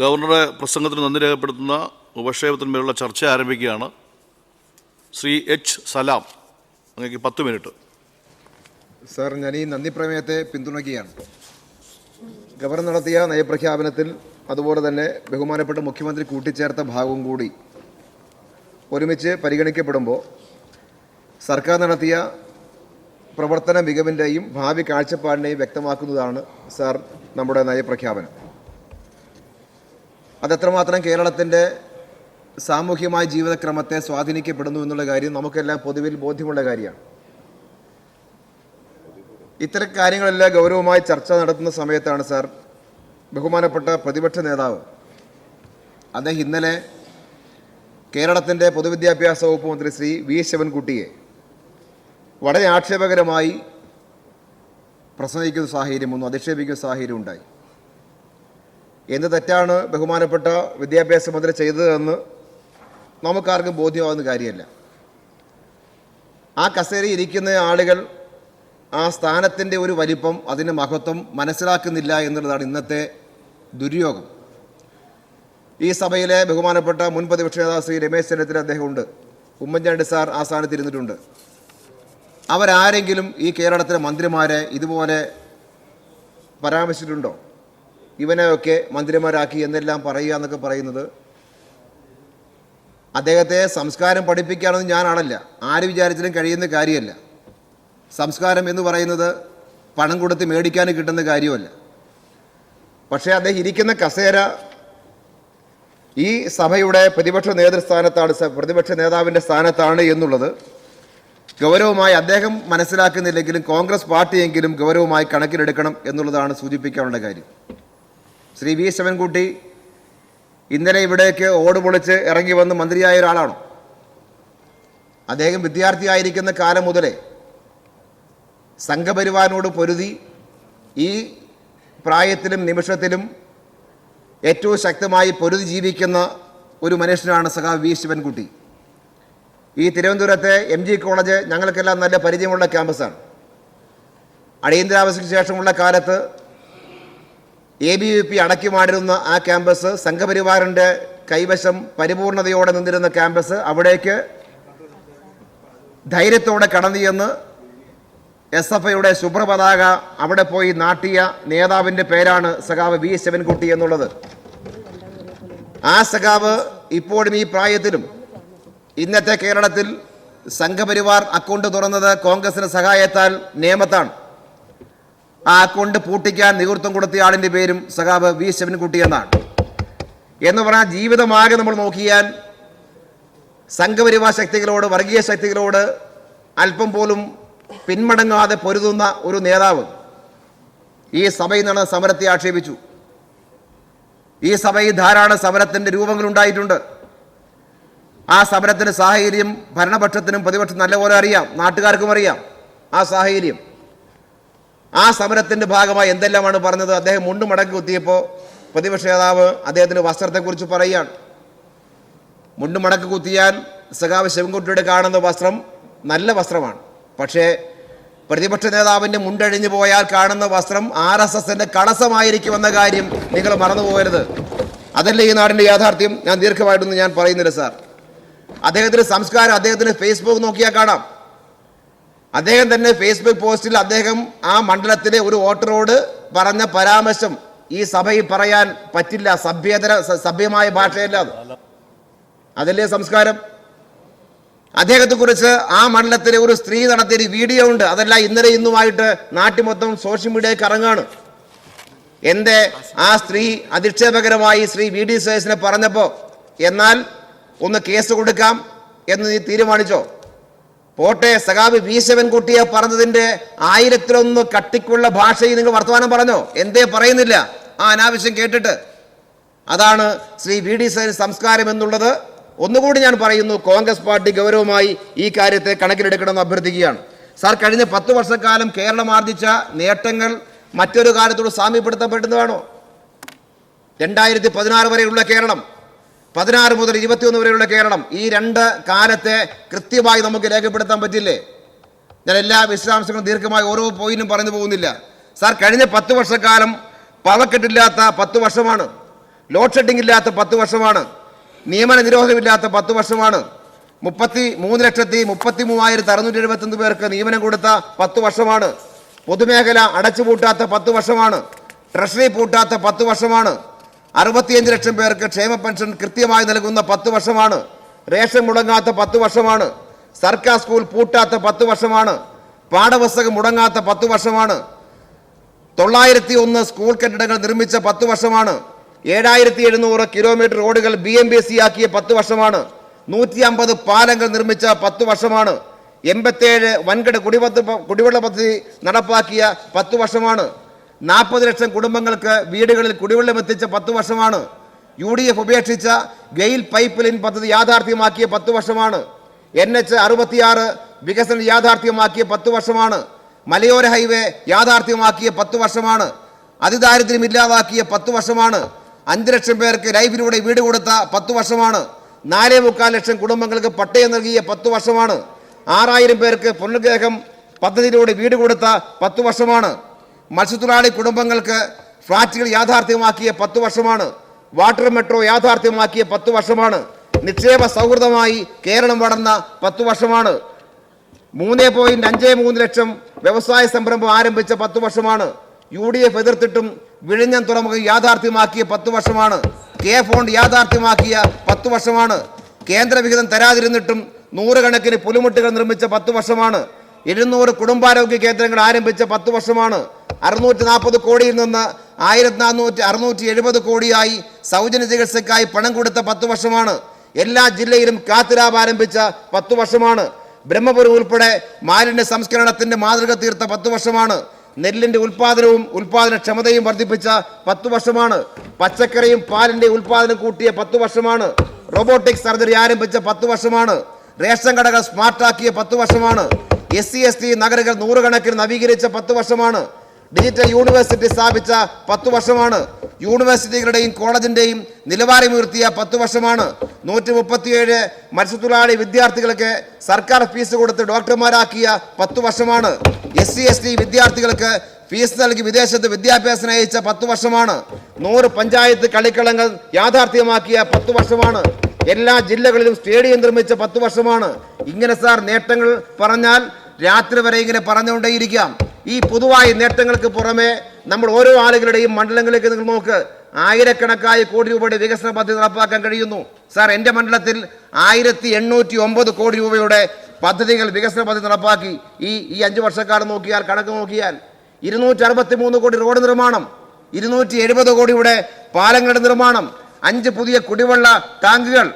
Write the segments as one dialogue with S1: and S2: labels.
S1: ഗവർണറുടെ പ്രസംഗത്തിന് നന്ദി രേഖപ്പെടുത്തുന്ന ഉപക്ഷേപത്തിന്മേലുള്ള ചർച്ച ആരംഭിക്കുകയാണ്. ശ്രീ എച്ച് സലാം അങ്ങേക്ക് പത്ത് മിനിറ്റ്.
S2: സാർ ഞാൻ ഈ നന്ദി പ്രമേയത്തെ പിന്തുണയ്ക്കുകയാണ്. ഗവർണർ നടത്തിയ നയപ്രഖ്യാപനത്തിൽ അതുപോലെ തന്നെ ബഹുമാനപ്പെട്ട മുഖ്യമന്ത്രി കൂട്ടിച്ചേർത്ത ഭാഗവും കൂടി ഒരുമിച്ച് പരിഗണിക്കപ്പെടുമ്പോൾ സർക്കാർ നടത്തിയ പ്രവർത്തന മികവിന്റെയും ഭാവി കാഴ്ചപ്പാടിനെയും വ്യക്തമാക്കുന്നതാണ് സാർ നമ്മുടെ നയപ്രഖ്യാപനം. അതെത്രമാത്രം കേരളത്തിന്റെ സാമൂഹ്യമായ ജീവിതക്രമത്തെ സ്വാധീനിക്കപ്പെടുന്നു എന്നുള്ള കാര്യം നമുക്കെല്ലാം പൊതുവിൽ ബോധ്യമുള്ള കാര്യമാണ്. ഇത്തരം കാര്യങ്ങളെല്ലാം ഗൗരവമായി ചർച്ച നടത്തുന്ന സമയത്താണ് സാർ ബഹുമാനപ്പെട്ട പ്രതിപക്ഷ നേതാവ് അദ്ദേഹം ഇന്നലെ കേരളത്തിന്റെ പൊതുവിദ്യാഭ്യാസ വകുപ്പ് മന്ത്രി ശ്രീ വി ശിവൻകുട്ടിയെ വളരെ ആക്ഷേപകരമായി പ്രസംഗിക്കുന്ന സാഹചര്യം ഒന്നും അധിക്ഷേപിക്കുന്ന സാഹചര്യം ഉണ്ടായി. എന്ത് തെറ്റാണ് ബഹുമാനപ്പെട്ട വിദ്യാഭ്യാസ മന്ത്രി ചെയ്തതെന്ന് നമുക്കാർക്കും ബോധ്യമാകുന്ന കാര്യമല്ല. ആ കസേരയിൽ ഇരിക്കുന്ന ആളുകൾ ആ സ്ഥാനത്തിന്റെ ഒരു വലിപ്പം അതിന്റെ മഹത്വം മനസ്സിലാക്കുന്നില്ല എന്നുള്ളതാണ് ഇന്നത്തെ ദുര്യോഗം. ഈ സഭയിലെ ബഹുമാനപ്പെട്ട മുൻ പ്രതിപക്ഷ നേതാവ് ശ്രീ രമേശ് ചെന്നിത്തല അദ്ദേഹമുണ്ട്. ഉമ്മൻചാണ്ടി സാർ ആ സ്ഥാനത്ത് ഇരുന്നിട്ടുണ്ട്. അവരാരെങ്കിലും ഈ കേരളത്തിലെ മന്ത്രിമാരെ ഇതുപോലെ പരാമർശിച്ചിട്ടുണ്ടോ? ഇവനെയൊക്കെ മന്ത്രിമാരാക്കി എന്നെല്ലാം പറയുക എന്നൊക്കെ പറയുന്നത് അദ്ദേഹത്തെ സംസ്കാരം പഠിപ്പിക്കാനൊന്നും ഞാനാണല്ല. ആര് വിചാരിച്ചാലും കഴിയുന്ന കാര്യമല്ല. സംസ്കാരം എന്ന് പറയുന്നത് പണം കൊടുത്ത് മേടിക്കാൻ കിട്ടുന്ന കാര്യമല്ല. പക്ഷേ അദ്ദേഹം ഇരിക്കുന്ന കസേര ഈ സഭയുടെ പ്രതിപക്ഷ നേതൃസ്ഥാനത്താണ് പ്രതിപക്ഷ നേതാവിന്റെ സ്ഥാനത്താണ് എന്നുള്ളത് ഗൗരവമായി അദ്ദേഹം മനസ്സിലാക്കുന്നില്ലെങ്കിലും കോൺഗ്രസ് പാർട്ടിയെങ്കിലും ഗൗരവമായി കണക്കിലെടുക്കണം എന്നുള്ളതാണ് സൂചിപ്പിക്കാനുള്ള കാര്യം. ശ്രീ വി ശിവൻകുട്ടി ഇന്നലെ ഇവിടേക്ക് ഓട് പൊളിച്ച് ഇറങ്ങി വന്ന് മന്ത്രിയായ ഒരാളാണ്. അദ്ദേഹം വിദ്യാർത്ഥിയായിരിക്കുന്ന കാലം മുതലേ സംഘപരിവാറിനോട് പൊരുതി ഈ പ്രായത്തിലും നിമിഷത്തിലും ഏറ്റവും ശക്തമായി പൊരുതി ജീവിക്കുന്ന ഒരു മനുഷ്യനാണ് സഖാവ് വി ശിവൻകുട്ടി. ഈ തിരുവനന്തപുരത്തെ എം ജി കോളേജ് ഞങ്ങൾക്കെല്ലാം നല്ല പരിചയമുള്ള ക്യാമ്പസാണ്. അടിയന്തരാവസ്ഥയ്ക്ക് ശേഷമുള്ള കാലത്ത് എ ബി വി പി അടക്കി മാറിരുന്ന ആ ക്യാമ്പസ് സംഘപരിവാറിന്റെ കൈവശം പരിപൂർണതയോടെ നിന്നിരുന്ന ക്യാമ്പസ് അവിടേക്ക് ധൈര്യത്തോടെ കടന്നു ചെന്ന് എസ് എഫ് ഐയുടെ ശുഭ്രപതാക അവിടെ പോയി നാട്ടിയ നേതാവിന്റെ പേരാണ് സഖാവ് വി ശിവൻകുട്ടി എന്നുള്ളത്. ആ സഖാവ് ഇപ്പോഴും ഈ പ്രായത്തിലും ഇന്നത്തെ കേരളത്തിൽ സംഘപരിവാർ അക്കൗണ്ട് തുറന്നത് കോൺഗ്രസിന് സഹായത്താൽ നിയമത്താണ് ആ അക്കൗണ്ട് പൂട്ടിക്കാൻ നേതൃത്വം കൊടുത്ത ആളിന്റെ പേരും സഖാബ് വി ശിവൻകുട്ടി എന്നാണ്. എന്ന് പറഞ്ഞാൽ ജീവിതമാകെ നമ്മൾ നോക്കിയാൽ സംഘപരിവാ ശക്തികളോട് വർഗീയ ശക്തികളോട് അല്പം പോലും പിന്മടങ്ങാതെ പൊരുതുന്ന ഒരു നേതാവ് ഈ സഭയിൽ നിന്ന് സമരത്തെ ആക്ഷേപിച്ചു. ഈ സഭയിൽ ധാരാളം സമരത്തിന്റെ രൂപങ്ങളുണ്ടായിട്ടുണ്ട് ആ സമരത്തിന് സാഹചര്യം ഭരണപക്ഷത്തിനും പ്രതിപക്ഷത്തിനും നല്ലപോലെ അറിയാം. നാട്ടുകാർക്കും അറിയാം ആ സാഹചര്യം. ആ സമരത്തിന്റെ ഭാഗമായി എന്തെല്ലാമാണ് പറഞ്ഞത്? അദ്ദേഹം മുണ്ടു മടക്കി കുത്തിയപ്പോൾ പ്രതിപക്ഷ നേതാവ് അദ്ദേഹത്തിന്റെ വസ്ത്രത്തെക്കുറിച്ച് പറയുകയാണ്. മുണ്ടു മടക്കി കുത്തിയാൽ സഖാവ് ശിവൻകുട്ടിയുടെ കാണുന്ന വസ്ത്രം നല്ല വസ്ത്രമാണ്. പക്ഷേ പ്രതിപക്ഷ നേതാവിന്റെ മുണ്ടഴിഞ്ഞു പോയാൽ കാണുന്ന വസ്ത്രം ആർ എസ് എസിന്റെ കളസമായിരിക്കുമെന്ന കാര്യം നിങ്ങൾ മറന്നുപോകരുത് പോകരുത്. അതല്ലേ ഈ നാടിന്റെ യാഥാർത്ഥ്യം? ഞാൻ ദീർഘമായിട്ടൊന്നും ഞാൻ പറയുന്നില്ല സാർ. അദ്ദേഹത്തിന്റെ സംസ്കാരം അദ്ദേഹത്തിന്റെ ഫേസ്ബുക്ക് നോക്കിയാൽ കാണാം. അദ്ദേഹം തന്നെ ഫേസ്ബുക്ക് പോസ്റ്റിൽ അദ്ദേഹം ആ മണ്ഡലത്തിലെ ഒരു വോട്ടറോട് പറഞ്ഞ പരാമർശം ഈ സഭയിൽ പറയാൻ പറ്റില്ല. സഭ്യതര സഭ്യമായ ഭാഷയല്ല അത്. അതല്ലേ സംസ്കാരം? അദ്ദേഹത്തെ കുറിച്ച് ആ മണ്ഡലത്തിലെ ഒരു സ്ത്രീ നടത്തിയ ഒരു വീഡിയോ ഉണ്ട്. അതല്ല ഇന്നലെ ഇന്നുമായിട്ട് നാട്ടിൽ മൊത്തം സോഷ്യൽ മീഡിയയിൽ കറങ്ങാണ് എന്റെ ആ സ്ത്രീ അധിക്ഷേപകരമായി ശ്രീ വി ഡി സുരേഷിനെ പറഞ്ഞപ്പോൾ എന്നാൽ ഒന്ന് കേസ് കൊടുക്കാം എന്ന് നീ തീരുമാനിച്ചോ? പോട്ടെ സഖാബ് വി ശിവൻകുട്ടിയെ പറഞ്ഞതിന്റെ ആയിരത്തിലൊന്ന് കട്ടിക്കുള്ള ഭാഷയിൽ നിങ്ങൾ വർത്തമാനം പറഞ്ഞോ? എന്തേ പറയുന്നില്ല? ആ അനാവശ്യം കേട്ടിട്ട്. അതാണ് ശ്രീ വി ഡി സൈൻ സംസ്കാരം എന്നുള്ളത്. ഒന്നുകൂടി ഞാൻ പറയുന്നു കോൺഗ്രസ് പാർട്ടി ഗൗരവമായി ഈ കാര്യത്തെ കണക്കിലെടുക്കണമെന്ന് അഭ്യർത്ഥിക്കുകയാണ്. സാർ കഴിഞ്ഞ പത്ത് വർഷക്കാലം കേരളം ആർജിച്ച നേട്ടങ്ങൾ മറ്റൊരു കാലത്തോട് സാമ്യപ്പെടുത്തപ്പെടുന്നതാണോ രണ്ടായിരത്തി പതിനാറ് വരെയുള്ള കേരളം. പതിനാറ് മുതൽ ഇരുപത്തിയൊന്ന് വരെയുള്ള കേരളം ഈ രണ്ട് കാലത്തെ കൃത്യമായി നമുക്ക് രേഖപ്പെടുത്താൻ പറ്റില്ലേ? ഞാൻ എല്ലാ വിശദാംശങ്ങളും ദീർഘമായി ഓരോ പോയിന്റും പറഞ്ഞു പോകുന്നില്ല. സാർ കഴിഞ്ഞ പത്ത് വർഷക്കാലം പവക്കെട്ടില്ലാത്ത പത്ത് വർഷമാണ്. ലോഡ് ഷെഡിംഗ് ഇല്ലാത്ത പത്ത് വർഷമാണ്. നിയമന നിരോധനമില്ലാത്ത പത്ത് വർഷമാണ്. മുപ്പത്തി മൂന്ന് ലക്ഷത്തി മുപ്പത്തി മൂവായിരത്തി അറുന്നൂറ്റി എഴുപത്തൊന്ന് പേർക്ക് നിയമനം കൊടുത്ത പത്ത് വർഷമാണ്. പൊതുമേഖല അടച്ചുപൂട്ടാത്ത പത്ത് വർഷമാണ്. ട്രഷറി പൂട്ടാത്ത പത്ത് വർഷമാണ്. അറുപത്തിയഞ്ച് ലക്ഷം പേർക്ക് ക്ഷേമ പെൻഷൻ കൃത്യമായി നൽകുന്ന പത്ത് വർഷമാണ്. റേഷൻ മുടങ്ങാത്ത പത്ത് വർഷമാണ്. സർക്കാർ സ്കൂൾ പൂട്ടാത്ത പത്ത് വർഷമാണ്. പാഠപുസ്തകം മുടങ്ങാത്ത പത്ത് വർഷമാണ്. തൊള്ളായിരത്തി ഒന്ന് സ്കൂൾ കെട്ടിടങ്ങൾ നിർമ്മിച്ച പത്ത് വർഷമാണ്. ഏഴായിരത്തി എഴുന്നൂറ് കിലോമീറ്റർ റോഡുകൾ ബി എം ബി സി ആക്കിയ പത്ത് വർഷമാണ്. നൂറ്റി അമ്പത് പാലങ്ങൾ നിർമ്മിച്ച പത്ത് വർഷമാണ്. എൺപത്തേഴ് വൻകിട കുടിവെള്ള കുടിവെള്ള പദ്ധതി നടപ്പാക്കിയ പത്ത് വർഷമാണ്. നാൽപ്പത് ലക്ഷം കുടുംബങ്ങൾക്ക് വീടുകളിൽ കുടിവെള്ളം എത്തിച്ച പത്ത് വർഷമാണ്. യു ഡി എഫ് ഉപേക്ഷിച്ച ഗെയിൽ പൈപ്പ് ലൈൻ പദ്ധതി യാഥാർത്ഥ്യമാക്കിയ പത്ത് വർഷമാണ്. എൻ എച്ച് അറുപത്തിയാറ് വികസനം യാഥാർത്ഥ്യമാക്കിയ പത്ത് വർഷമാണ്. മലയോര ഹൈവേ യാഥാർത്ഥ്യമാക്കിയ പത്ത് വർഷമാണ്. അതിദാരിദ്ര്യം ഇല്ലാതാക്കിയ പത്ത് വർഷമാണ്. അഞ്ച് ലക്ഷം പേർക്ക് ലൈഫിലൂടെ വീട് കൊടുത്ത പത്ത് വർഷമാണ്. നാലേ മുക്കാൽ ലക്ഷം കുടുംബങ്ങൾക്ക് പട്ടയം നൽകിയ പത്ത് വർഷമാണ്. ആറായിരം പേർക്ക് പുനർഗ്രഹം പദ്ധതിയിലൂടെ വീട് കൊടുത്ത പത്ത് വർഷമാണ്. മത്സ്യത്തൊഴിലാളി കുടുംബങ്ങൾക്ക് ഫ്ളാറ്റുകൾ യാഥാർത്ഥ്യമാക്കിയ പത്ത് വർഷമാണ്. വാട്ടർ മെട്രോ യാഥാർത്ഥ്യമാക്കിയ പത്ത് വർഷമാണ്. നിക്ഷേപ സൗഹൃദമായി കേരളം വളർന്ന പത്ത് വർഷമാണ്. മൂന്ന് പോയിന്റ് അഞ്ച് മൂന്ന് ലക്ഷം വ്യവസായ സംരംഭം ആരംഭിച്ച പത്ത് വർഷമാണ്. യു ഡി എഫ് എതിർത്തിട്ടും വിഴിഞ്ഞം തുറമുഖം യാഥാർത്ഥ്യമാക്കിയ പത്ത് വർഷമാണ്. കെ ഫോണ്ട് യാഥാർത്ഥ്യമാക്കിയ പത്ത് വർഷമാണ്. കേന്ദ്രവിഹിതം തരാതിരുന്നിട്ടും നൂറുകണക്കിന് പുലിമുട്ടുകൾ നിർമ്മിച്ച പത്ത് വർഷമാണ്. എഴുന്നൂറ് കുടുംബാരോഗ്യ കേന്ദ്രങ്ങൾ ആരംഭിച്ച പത്ത് വർഷമാണ്. അറുന്നൂറ്റി നാൽപ്പത് കോടിയിൽ നിന്ന് ആയിരത്തി നാനൂറ്റി അറുന്നൂറ്റി എഴുപത് കോടിയായി സൗജന്യ ചികിത്സയ്ക്കായി പണം കൊടുത്ത പത്ത് വർഷമാണ്. എല്ലാ ജില്ലയിലും കാത്തിരാബ് ആരംഭിച്ച പത്ത് വർഷമാണ്. ബ്രഹ്മപുരം ഉൾപ്പെടെ മാലിന്യ സംസ്കരണത്തിന്റെ മാതൃക തീർത്ത പത്ത് വർഷമാണ്. നെല്ലിന്റെ ഉൽപാദനവും ഉൽപാദനക്ഷമതയും വർദ്ധിപ്പിച്ച പത്ത് വർഷമാണ്. പച്ചക്കറിയും പാലിന്റെ ഉൽപാദനം കൂട്ടിയ പത്ത് വർഷമാണ്. റോബോട്ടിക് സർജറി ആരംഭിച്ച പത്ത് വർഷമാണ്. റേഷൻ കടകൾ സ്മാർട്ടാക്കിയ പത്ത് വർഷമാണ്. എസ് സി എസ് ടി നഗരങ്ങൾ നൂറുകണക്കിന് നവീകരിച്ച പത്ത് വർഷമാണ്. ഡിജിറ്റൽ യൂണിവേഴ്സിറ്റി സ്ഥാപിച്ച പത്ത് വർഷമാണ്. യൂണിവേഴ്സിറ്റികളുടെയും കോളേജിന്റെയും നിലവാരമുയർത്തിയ പത്ത് വർഷമാണ്. നൂറ്റി മുപ്പത്തിയേഴ് മത്സ്യത്തൊഴിലാളി വിദ്യാർത്ഥികൾക്ക് സർക്കാർ ഫീസ് കൊടുത്ത് ഡോക്ടർമാരാക്കിയ പത്ത് വർഷമാണ്. എസ് സി എസ് ടി വിദ്യാർത്ഥികൾക്ക് ഫീസ് നൽകി വിദേശത്ത് വിദ്യാഭ്യാസം അയച്ച പത്ത് വർഷമാണ്. നൂറ് പഞ്ചായത്ത് കളിക്കളങ്ങൾ യാഥാർത്ഥ്യമാക്കിയ പത്ത് വർഷമാണ്. എല്ലാ ജില്ലകളിലും സ്റ്റേഡിയം നിർമ്മിച്ച പത്ത് വർഷമാണ്. ഇങ്ങനെ സാർ നേട്ടങ്ങൾ പറഞ്ഞാൽ രാത്രി വരെ ഇങ്ങനെ പറഞ്ഞുകൊണ്ടേയിരിക്കാം. ഈ പൊതുവായ നേട്ടങ്ങൾക്ക് പുറമെ നമ്മൾ ഓരോ ആളുകളുടെയും മണ്ഡലങ്ങളിലേക്ക് നിങ്ങൾ നോക്ക്. ആയിരക്കണക്കായ കോടി രൂപയുടെ വികസന പദ്ധതി നടപ്പാക്കാൻ കഴിയുന്നു. സാർ എന്റെ മണ്ഡലത്തിൽ ആയിരത്തി എണ്ണൂറ്റി ഒമ്പത് കോടി രൂപയുടെ പദ്ധതികൾ വികസന പദ്ധതി നടപ്പാക്കി. ഈ ഈ അഞ്ച് വർഷക്കാലം നോക്കിയാൽ കണക്ക് നോക്കിയാൽ ഇരുന്നൂറ്റി അറുപത്തി മൂന്ന് കോടി റോഡ് നിർമ്മാണം ഇരുന്നൂറ്റി എഴുപത് കോടിയുടെ പാലങ്ങളുടെ നിർമ്മാണം അഞ്ച് പുതിയ കുടിവെള്ള ടാങ്കുകൾ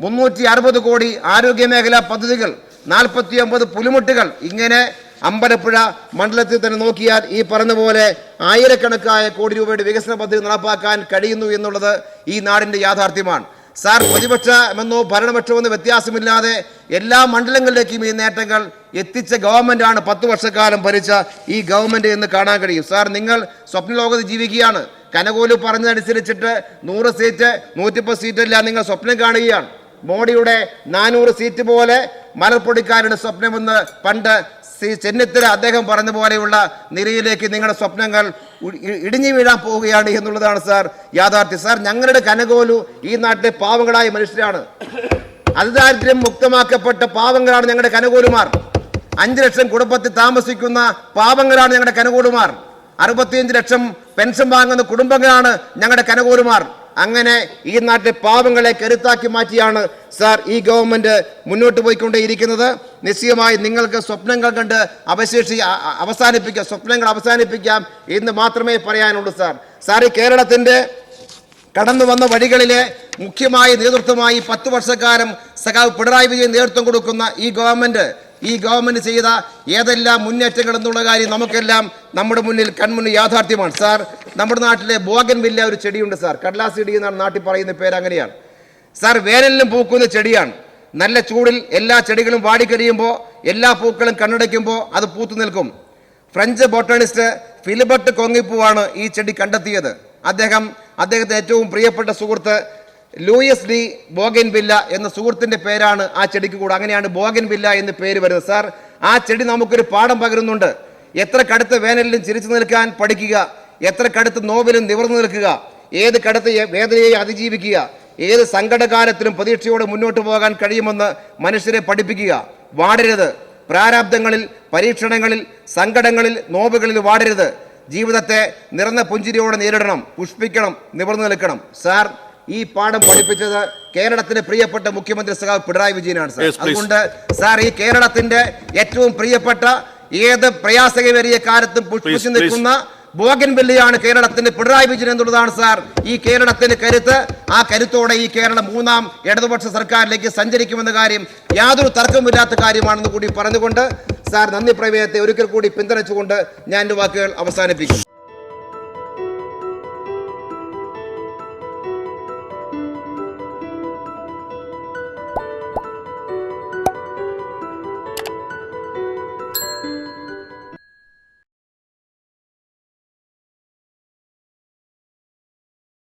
S2: മുന്നൂറ്റി അറുപത് കോടി ആരോഗ്യ മേഖലാ പദ്ധതികൾ നാൽപ്പത്തി ഒമ്പത് പുലിമുട്ടുകൾ. ഇങ്ങനെ അമ്പലപ്പുഴ മണ്ഡലത്തിൽ തന്നെ നോക്കിയാൽ ഈ പറഞ്ഞ പോലെ ആയിരക്കണക്കായ കോടി രൂപയുടെ വികസന പദ്ധതി നടപ്പാക്കാൻ കഴിയുന്നു എന്നുള്ളത് ഈ നാടിന്റെ യാഥാർത്ഥ്യമാണ്. സാർ പ്രതിപക്ഷമെന്നോ ഭരണപക്ഷമെന്നോ വ്യത്യാസമില്ലാതെ എല്ലാ മണ്ഡലങ്ങളിലേക്കും ഈ നേട്ടങ്ങൾ എത്തിച്ച ഗവൺമെന്റാണ് പത്ത് വർഷക്കാലം ഭരിച്ച ഈ ഗവൺമെന്റ് എന്ന് കാണാൻ കഴിയും. സാർ നിങ്ങൾ സ്വപ്നലോകത്ത് ജീവിക്കുകയാണ്. കനകോലു പറഞ്ഞതനുസരിച്ചിട്ട് നൂറ് സീറ്റ് നൂറ്റിപ്പത് സീറ്റല്ല നിങ്ങൾ സ്വപ്നം കാണുകയാണ്. മോഡിയുടെ നാനൂറ് സീറ്റ് പോലെ മലർപ്പൊടിക്കാരുടെ സ്വപ്നമെന്ന് പണ്ട് ശ്രീ ചെന്നിത്തല അദ്ദേഹം പറഞ്ഞ പോലെയുള്ള നിരയിലേക്ക് നിങ്ങളുടെ സ്വപ്നങ്ങൾ ഇടിഞ്ഞു വീഴാൻ പോവുകയാണ് എന്നുള്ളതാണ് സാർ യാഥാർത്ഥ്യം. സാർ ഞങ്ങളുടെ കനകോലു ഈ നാട്ടിലെ പാവങ്ങളായ മനുഷ്യരാണ്. അതിദാരിദ്ര്യം മുക്തമാക്കപ്പെട്ട പാവങ്ങളാണ് ഞങ്ങളുടെ കനകോലുമാർ. അഞ്ച് ലക്ഷം കുടുംബത്തിൽ താമസിക്കുന്ന പാവങ്ങളാണ് ഞങ്ങളുടെ കനകോലുമാർ. അറുപത്തിയഞ്ച് ലക്ഷം പെൻഷൻ വാങ്ങുന്ന കുടുംബങ്ങളാണ് ഞങ്ങളുടെ കനകോലുമാർ. അങ്ങനെ ഈ നാട്ടിലെ പാവങ്ങളെ കരുത്താക്കി മാറ്റിയാണ് സാർ ഈ ഗവൺമെന്റ് മുന്നോട്ട് പോയിക്കൊണ്ടേയിരിക്കുന്നത്. നിശ്ചയമായി നിങ്ങൾക്ക് സ്വപ്നങ്ങൾ കണ്ട് അവശേഷി അവസാനിപ്പിക്കാം സ്വപ്നങ്ങൾ അവസാനിപ്പിക്കാം എന്ന് മാത്രമേ പറയാനുള്ളൂ സാർ. സാർ ഈ കേരളത്തിന്റെ കടന്നു വന്ന വഴികളിലെ മുഖ്യമായ നേതൃത്വമായി പത്ത് വർഷക്കാലം സഖാവ് പിണറായി വിജയൻ നേതൃത്വം കൊടുക്കുന്ന ഈ ഗവൺമെന്റ് ഈ ഗവൺമെന്റ് ചെയ്ത ഏതെല്ലാം മുന്നേറ്റങ്ങൾ എന്നുള്ള കാര്യം നമുക്കെല്ലാം നമ്മുടെ മുന്നിൽ കൺമുന്നിൽ യാഥാർത്ഥ്യമാണ്. സാർ നമ്മുടെ നാട്ടിലെ ബോഗൻ വില്ല ഒരു ചെടിയുണ്ട് സാർ. കടലാസ് ചെടി എന്നാണ് നാട്ടിൽ പറയുന്ന പേര് അങ്ങനെയാണ്. സാർ വേനലിലും പൂക്കുന്ന ചെടിയാണ്. നല്ല ചൂടിൽ എല്ലാ ചെടികളും വാടിക്കരിയുമ്പോൾ എല്ലാ പൂക്കളും കണ്ണടയ്ക്കുമ്പോൾ അത് പൂത്തു നിൽക്കും. ഫ്രഞ്ച് ബോട്ടണിസ്റ്റ് ഫിലിബർട്ട് കൊങ്ങിപ്പൂവാണ് ഈ ചെടി കണ്ടെത്തിയത്. അദ്ദേഹം അദ്ദേഹത്തെ ഏറ്റവും പ്രിയപ്പെട്ട സുഹൃത്ത് ലൂയിസ് ഡി ബോഗൻ വില്ല എന്ന സുഹൃത്തിന്റെ പേരാണ് ആ ചെടിക്ക് കൂടെ. അങ്ങനെയാണ് ബോഗൻ വില്ല എന്ന് പേര് വരുന്നത്. സാർ ആ ചെടി നമുക്കൊരു പാഠം പകരുന്നുണ്ട്. എത്ര കടുത്ത വേനലിലും ചിരിച്ചു നിൽക്കാൻ പഠിക്കുക എത്ര കടുത്ത നോവിലും നിവർന്നു നിൽക്കുക ഏത് കടുത്ത വേദനയെ അതിജീവിക്കുക ഏത് സങ്കടകാലത്തിലും പ്രതീക്ഷയോടെ മുന്നോട്ട് പോകാൻ കഴിയുമെന്ന് മനുഷ്യരെ പഠിപ്പിക്കുക. വാടരുത്. പ്രാരാബ്ദങ്ങളിൽ പരീക്ഷണങ്ങളിൽ സങ്കടങ്ങളിൽ നോവുകളിൽ വാടരുത്. ജീവിതത്തെ നിറഞ്ഞ പുഞ്ചിരിയോടെ നേരിടണം പുഷ്പിക്കണം നിവർന്നു നിൽക്കണം. സാർ ഈ പാഠം പഠിപ്പിച്ചത് കേരളത്തിന്റെ പ്രിയപ്പെട്ട മുഖ്യമന്ത്രി സഖാവ് പിണറായി വിജയനാണ് സാർ. അതുകൊണ്ട് സാർ ഈ കേരളത്തിന്റെ ഏറ്റവും പ്രിയപ്പെട്ട ഏത് പ്രയാസകരേറിയ കാലത്തും പുഷ്പിച്ചു. നിൽക്കുന്ന ബോഗൻ ബില്ലിയാണ് കേരളത്തിന്റെ പിണറായി വിജയൻ എന്നുള്ളതാണ് സാർ. ഈ കേരളത്തിന്റെ കരുത്ത് ആ കരുത്തോടെ ഈ കേരളം മൂന്നാം ഇടതുപക്ഷ സർക്കാരിലേക്ക് സഞ്ചരിക്കുമെന്ന കാര്യം യാതൊരു തർക്കമില്ലാത്ത കാര്യമാണെന്ന് കൂടി പറഞ്ഞുകൊണ്ട് സാർ നന്ദി പ്രമേയത്തെ ഒരിക്കൽ കൂടി പിന്തുണച്ചുകൊണ്ട് ഞാൻ എന്റെ വാക്കുകൾ അവസാനിപ്പിക്കും